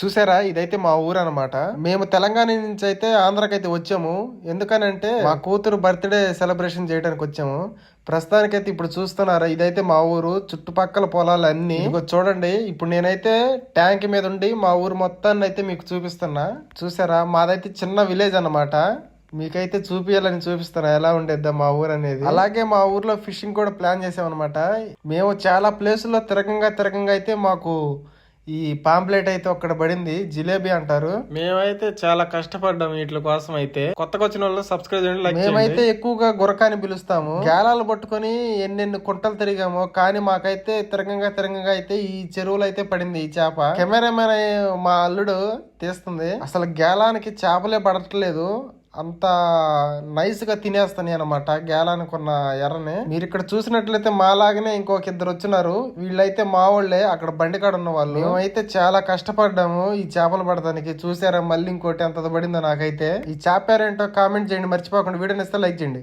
చూసారా? ఇదైతే మా ఊరు అనమాట మేము తెలంగాణ నుంచి అయితే ఆంధ్రాకైతే వచ్చాము. ఎందుకనంటే మా కూతురు బర్త్డే సెలబ్రేషన్ చేయడానికి వచ్చాము. ప్రస్తుతానికైతే ఇప్పుడు చూస్తున్నారా? ఇదైతే మా ఊరు. చుట్టుపక్కల పొలాలు అన్ని చూడండి. ఇప్పుడు నేనైతే ట్యాంక్ మీద ఉండి మా ఊరు మొత్తాన్ని అయితే మీకు చూపిస్తున్నా. చూసారా? మాదైతే చిన్న విలేజ్ అన్నమాట. మీకైతే చూపియాలని చూపిస్తాను ఎలా ఉండేద్దా మా ఊరు అనేది? అలాగే మా ఊర్లో ఫిషింగ్ కూడా ప్లాన్ చేసామన్నమాట. మేము చాలా ప్లేసుల్లో తిరగంగా తిరగంగా అయితే మాకు ఈ పాంప్లెట్ అయితే ఒక్కడ పడింది జిలేబీ అంటారు. మేమైతే చాలా కష్టపడ్డాం వీటి కోసం అయితే. కొత్తగా వచ్చిన వాళ్ళు సబ్స్క్రైబ్ చేయండి మేమైతే ఎక్కువగా గురకాని పిలుస్తాము. గేలాలు పట్టుకొని ఎన్నెన్ని కుంటలు తిరిగామో కానీ మాకైతే తిరగంగా తిరగంగా అయితే ఈ చెరువులో అయితే పడింది ఈ చేప. కెమెరామెన్ మా అల్లుడు తీస్తుంది. అసలు గేలానికి చేపలే పడట్లేదు. అంత నైస్గా తినేస్తాను అనమాట గేలానికి ఎర్రని. మీరు ఇక్కడ చూసినట్లయితే మాలాగనే ఇంకొక ఇద్దరు వచ్చినారు. వీళ్ళైతే మా వాళ్ళే అక్కడ బండికాడ ఉన్న వాళ్ళు. మేమైతే చాలా కష్టపడ్డాము ఈ చేపలు పడటానికి. చూసారా మళ్ళీ ఇంకోటి ఎంత పడిందో నాకైతే. ఈ చేపారేంటో కామెంట్ చేయండి మర్చిపోకుండా వీడియోని ఇస్తే లైక్ చేయండి.